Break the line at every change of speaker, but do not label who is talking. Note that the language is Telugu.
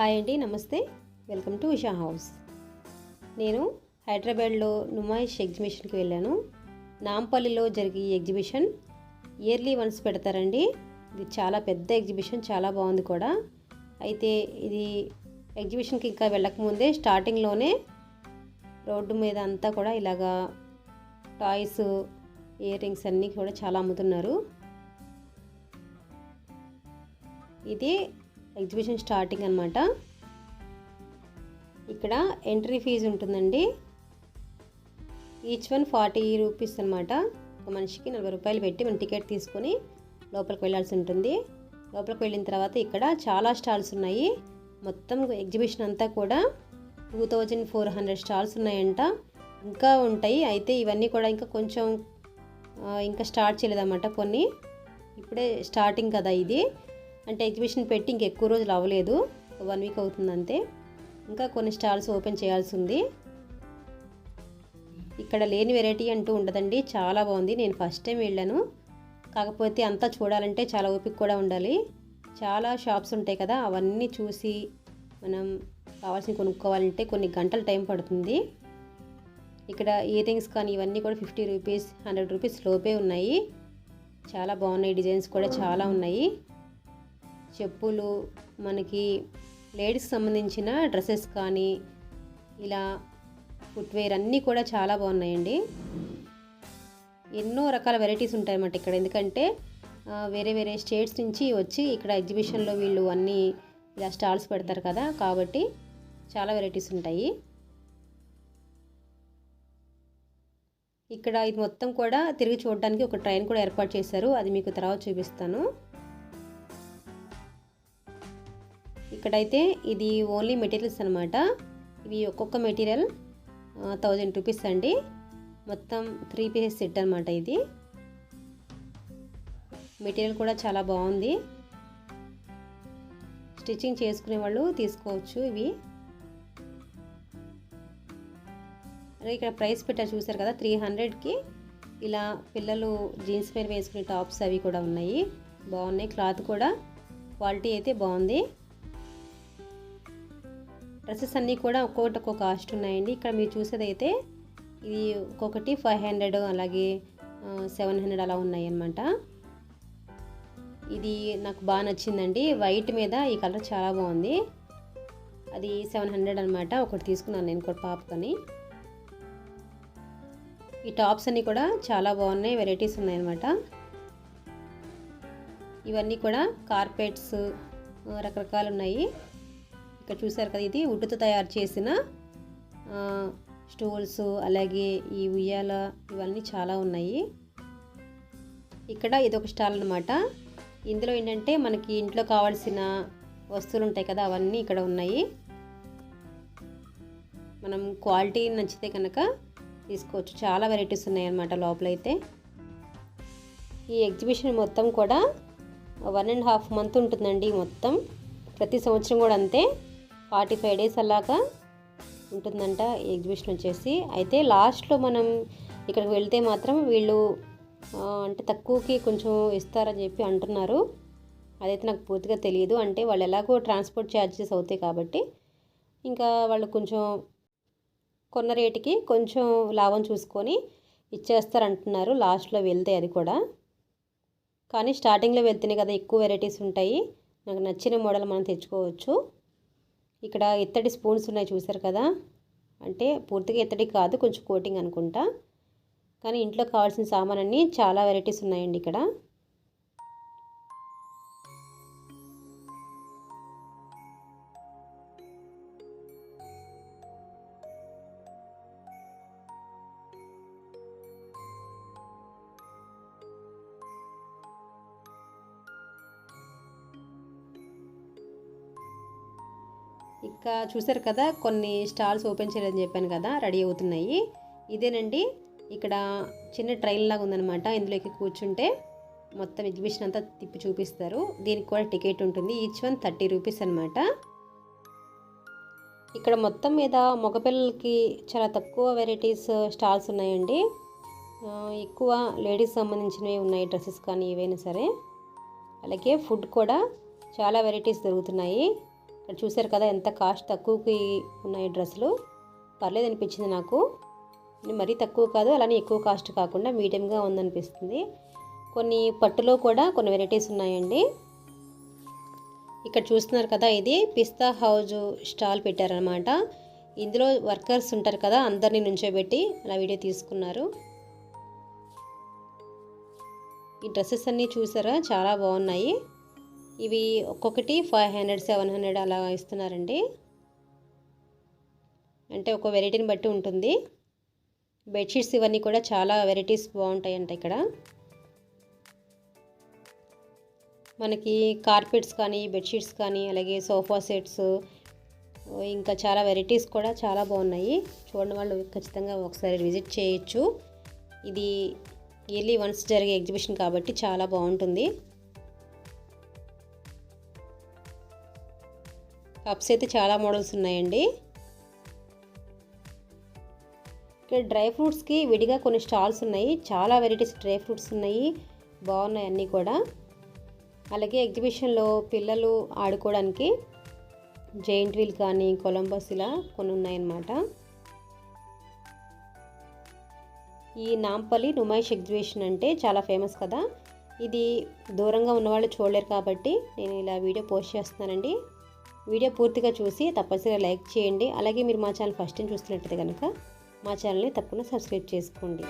హాయ్ అండి నమస్తే. Welcome to Usha house. నేను హైదరాబాద్లో నుమాయిష్ ఎగ్జిబిషన్కి వెళ్ళాను. నాంపల్లిలో జరిగే ఈ ఎగ్జిబిషన్ ఇయర్లీ వన్స్ పెడతారండి. ఇది చాలా పెద్ద ఎగ్జిబిషన్ చాలా బాగుంది కూడా. అయితే ఇది ఎగ్జిబిషన్కి ఇంకా వెళ్ళకముందే స్టార్టింగ్లోనే రోడ్డు మీద అంతా కూడా ఇలాగా టాయ్స్ ఇయర్ రింగ్స్ అన్నీ కూడా చాలా అమ్ముతున్నారు. ఇది ఎగ్జిబిషన్ స్టార్టింగ్ అనమాట ఇక్కడ ఎంట్రీ ఫీజు ఉంటుందండి. ఈచ్ వన్ ఫార్టీ రూపీస్ అనమాట ఒక మనిషికి నలభై రూపాయలు పెట్టి మనం టికెట్ తీసుకొని లోపలికి వెళ్ళాల్సి ఉంటుంది. లోపలికి వెళ్ళిన తర్వాత ఇక్కడ చాలా స్టాల్స్ ఉన్నాయి. మొత్తం ఎగ్జిబిషన్ అంతా కూడా two thousand four hundred stalls ఉన్నాయంట. ఇంకా ఉంటాయి. అయితే ఇవన్నీ కూడా ఇంకా కొంచెం ఇంకా స్టార్ట్ చేయలేదన్నమాట కొన్ని. ఇప్పుడే స్టార్టింగ్ కదా ఇది. అంటే ఎగ్జిబిషన్ పెట్టి ఇంక ఎక్కువ రోజులు అవ్వలేదు. వన్ వీక్ అవుతుంది అంతే. ఇంకా కొన్ని స్టాల్స్ ఓపెన్ చేయాల్సి ఉంది. ఇక్కడ లేని వెరైటీ అంటూ ఉండదండి. చాలా బాగుంది. నేను ఫస్ట్ టైం వెళ్ళాను. కాకపోతే అంతా చూడాలంటే చాలా ఓపిక కూడా ఉండాలి. చాలా షాప్స్ ఉంటాయి కదా అవన్నీ చూసి మనం కావాల్సిన కొనుక్కోవాలంటే కొన్ని గంటల టైం పడుతుంది. ఇక్కడ ఇయర్ రింగ్స్ కానీ ఇవన్నీ కూడా ఫిఫ్టీ రూపీస్ హండ్రెడ్ రూపీస్ లోపే ఉన్నాయి. చాలా బాగున్నాయి. డిజైన్స్ కూడా చాలా ఉన్నాయి. చెప్పులు మనకి లేడీస్కి సంబంధించిన డ్రెస్సెస్ కానీ ఇలా ఫుట్వేర్ అన్నీ కూడా చాలా బాగున్నాయండి. ఎన్నో రకాల వెరైటీస్ ఉంటాయన్నమాట ఇక్కడ. ఎందుకంటే వేరే వేరే స్టేట్స్ నుంచి వచ్చి ఇక్కడ ఎగ్జిబిషన్లో వీళ్ళు అన్నీ ఇలా స్టాల్స్ పెడతారు కదా కాబట్టి చాలా వెరైటీస్ ఉంటాయి. ఇక్కడ ఇది మొత్తం కూడా తిరిగి చూడడానికి ఒక ట్రైన్ కూడా ఏర్పాటు చేశారు. అది మీకు తర్వాత చూపిస్తాను. ఇక్కడైతే ఇది ఓన్లీ మెటీరియల్స్ అనమాట ఇవి ఒక్కొక్క మెటీరియల్ థౌజండ్ రూపీస్ అండి. మొత్తం త్రీ పీసెస్ సెట్ అనమాట ఇది. మెటీరియల్ కూడా చాలా బాగుంది. స్టిచ్చింగ్ చేసుకునే వాళ్ళు తీసుకోవచ్చు ఇవి. అలాగే ఇక్కడ ప్రైస్ పెట్టారు చూసారు కదా త్రీ హండ్రెడ్కి ఇలా పిల్లలు జీన్స్ మీద వేసుకునే టాప్స్ అవి కూడా ఉన్నాయి. బాగున్నాయి క్లాత్ కూడా. క్వాలిటీ అయితే బాగుంది. డ్రెస్సెస్ అన్నీ కూడా ఒక్కొక్కటి ఒక్కొక్క కాస్ట్ ఉన్నాయండి. ఇక్కడ మీరు చూసేదైతే ఇది ఒక్కొక్కటి ఫైవ్ హండ్రెడ్ అలాగే సెవెన్ హండ్రెడ్ అలా ఉన్నాయి అన్నమాట ఇది నాకు బాగా నచ్చిందండి. వైట్ మీద ఈ కలర్ చాలా బాగుంది. అది సెవెన్ హండ్రెడ్ అనమాట ఒకటి తీసుకున్నాను నేను కూడా పాపతోని. ఈ టాప్స్ అన్నీ కూడా చాలా బాగున్నాయి. వెరైటీస్ ఉన్నాయన్నమాట. ఇవన్నీ కూడా కార్పెట్స్ రకరకాలు ఉన్నాయి. ఇక్కడ చూసారు కదా ఇది వుడ్తో తయారు చేసిన స్టూల్స్ అలాగే ఈ ఉయ్యాల ఇవన్నీ చాలా ఉన్నాయి. ఇక్కడ ఇదొక స్టాల్ అనమాట ఇందులో ఏంటంటే మనకి ఇంట్లో కావాల్సిన వస్తువులు ఉంటాయి కదా అవన్నీ ఇక్కడ ఉన్నాయి. మనం క్వాలిటీ నచ్చితే కనుక తీసుకోవచ్చు. చాలా వెరైటీస్ ఉన్నాయన్నమాట లోపలైతే. ఈ ఎగ్జిబిషన్ మొత్తం కూడా వన్ అండ్ హాఫ్ మంత్ ఉంటుందండి మొత్తం. ప్రతి సంవత్సరం కూడా అంతే. ఫార్టీ ఫైవ్ డేస్ అలాగా ఉంటుందంట ఎగ్జిబిషన్ వచ్చేసి. అయితే లాస్ట్లో మనం ఇక్కడికి వెళ్తే మాత్రం వీళ్ళు అంటే తక్కువకి కొంచెం ఇస్తారని చెప్పి అంటున్నారు. అదైతే నాకు పూర్తిగా తెలియదు. అంటే వాళ్ళు ఎలాగో ట్రాన్స్పోర్ట్ ఛార్జెస్ అవుతాయి కాబట్టి ఇంకా వాళ్ళు కొంచెం కొన్న రేటుకి కొంచెం లాభం చూసుకొని ఇచ్చేస్తారంటున్నారు. లాస్ట్లో వెళ్తే అది కూడా. కానీ స్టార్టింగ్లో వెళ్తేనే కదా ఎక్కువ వెరైటీస్ ఉంటాయి. నాకు నచ్చిన మోడల్ మనం తెచ్చుకోవచ్చు. ఇక్కడ ఇత్తడి స్పూన్స్ ఉన్నాయి చూసారు కదా? అంటే పూర్తిగా ఇత్తడి కాదు కొంచెం కోటింగ్ అనుకుంటా. కానీ ఇంట్లో కావాల్సిన సామాన్ అన్నీ చాలా వెరైటీస్ ఉన్నాయండి ఇక్కడ. ఇంకా చూసారు కదా కొన్ని స్టాల్స్ ఓపెన్ చేయాలని చెప్పాను కదా రెడీ అవుతున్నాయి. ఇదేనండి ఇక్కడ చిన్న ట్రైన్ లాగా ఉందన్నమాట. ఇందులోకి కూర్చుంటే మొత్తం ఎగ్జిబిషన్ అంతా తిప్పి చూపిస్తారు. దీనికి కూడా టికెట్ ఉంటుంది ఈచ్ వన్ థర్టీ రూపీస్ అనమాట ఇక్కడ మొత్తం మీద మగపిల్లలకి చాలా తక్కువ వెరైటీస్ స్టాల్స్ ఉన్నాయండి. ఎక్కువ లేడీస్ సంబంధించినవి ఉన్నాయి డ్రెస్సెస్ కానీ ఏవైనా సరే. అలాగే ఫుడ్ కూడా చాలా వెరైటీస్ దొరుకుతున్నాయి. ఇక్కడ చూశారు కదా ఎంత కాస్ట్ తక్కువకి ఉన్నాయి డ్రెస్సులు? పర్లేదు అనిపించింది నాకు. మరీ తక్కువ కాదు అలానే ఎక్కువ కాస్ట్ కాకుండా మీడియంగా ఉందనిపిస్తుంది. కొన్ని పట్టులో కూడా కొన్ని వెరైటీస్ ఉన్నాయండి. ఇక్కడ చూస్తున్నారు కదా ఇది పిస్తా హౌజ్ స్టాల్ పెట్టారనమాట ఇందులో వర్కర్స్ ఉంటారు కదా అందరినీ నుంచోబెట్టి అలా వీడియో తీసుకున్నారు. ఈ డ్రెస్సెస్ అన్నీ చూసారా? చాలా బాగున్నాయి. ఇవి ఒక్కొక్కటి ఫైవ్ హండ్రెడ్ సెవెన్ హండ్రెడ్ అలా ఇస్తున్నారండి. అంటే ఒక వెరైటీని బట్టి ఉంటుంది. బెడ్షీట్స్ ఇవన్నీ కూడా చాలా వెరైటీస్ బాగుంటాయంట ఇక్కడ. మనకి కార్పెట్స్ కానీ బెడ్షీట్స్ కానీ అలాగే సోఫా సెట్స్ ఇంకా చాలా వెరైటీస్ కూడా చాలా బాగున్నాయి. చూడని వాళ్ళు ఖచ్చితంగా ఒకసారి విజిట్ చేయొచ్చు. ఇది ఇయర్లీ వన్స్ జరిగే ఎగ్జిబిషన్ కాబట్టి చాలా బాగుంటుంది. కప్స్ అయితే చాలా మోడల్స్ ఉన్నాయండి. ఇక్కడ డ్రై ఫ్రూట్స్కి విడిగా కొన్ని స్టాల్స్ ఉన్నాయి. చాలా వెరైటీస్ డ్రై ఫ్రూట్స్ ఉన్నాయి. బాగున్నాయి అన్నీ కూడా. అలాగే ఎగ్జిబిషన్లో పిల్లలు ఆడుకోవడానికి జైంట్ వీల్ కానీ కొలంబస్ ఇలా కొన్ని ఉన్నాయన్నమాట. ఈ నాంపల్లి నుమాయిష్ ఎగ్జిబిషన్ అంటే చాలా ఫేమస్ కదా. ఇది దూరంగా ఉన్నవాళ్ళు చూడలేరు కాబట్టి నేను ఇలా వీడియో పోస్ట్ చేస్తున్నానండి. వీడియో పూర్తిగా చూసి తప్పనిసరిగా లైక్ చేయండి. అలాగే మీరు మా ఛానల్ ఫస్ట్ టైం చూస్తున్నట్టయితే కనుక మా ఛానల్ని తప్పకుండా సబ్స్క్రైబ్ చేసుకోండి.